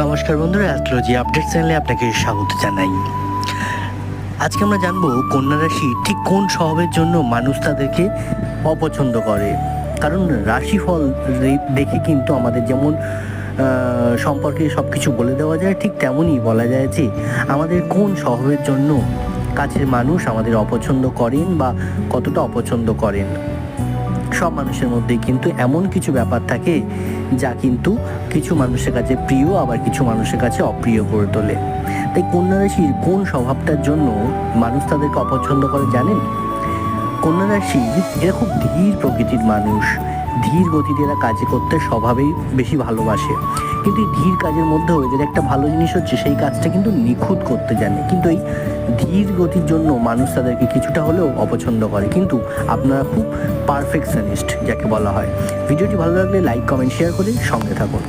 নমস্কার বন্ধুরা, astrology update চ্যানেলে আপনাকে স্বাগত জানাই। আজকে আমরা জানব কন্যা রাশি ঠিক কোন স্বভাবের জন্য মানুষ তাদেরকে অপছন্দ করে। কারণ রাশিফল দেখে কিন্তু আমাদের যেমন সম্পর্কে সব কিছু বলে দেওয়া যায়, ঠিক তেমনই বলা যায় যে আমাদের কোন স্বভাবের জন্য কাছের মানুষ আমাদের অপছন্দ করেন বা কতটা অপছন্দ করেন। সব মানুষের মধ্যে কিন্তু এমন কিছু ব্যাপার থাকে যা কিন্তু কিছু মানুষের কাছে প্রিয়, আবার কিছু মানুষের কাছে অপ্রিয় করে তোলে। তাই কন্যা রাশির কোন স্বভাবটার জন্য মানুষ তাদেরকে অপছন্দ করে জানেন? কন্যা রাশি এরা খুব ধীর প্রকৃতির মানুষ। ধীর গতিতে এরা কাজে করতে স্বভাবেই বেশি ভালোবাসে। কিন্তু এই ধীর কাজের মধ্যেও এদের একটা ভালো জিনিস হচ্ছে সেই কাজটা কিন্তু নিখুঁত করতে জানে। কিন্তু এই ধীর গতির জন্য মানুষ তাদেরকে কিছুটা হলেও অপছন্দ করে। কিন্তু আপনারা খুব পারফেকশনিস্ট যাকে বলা হয়। ভিডিওটি ভালো লাগলে লাইক কমেন্ট শেয়ার করে সঙ্গে থাকুন।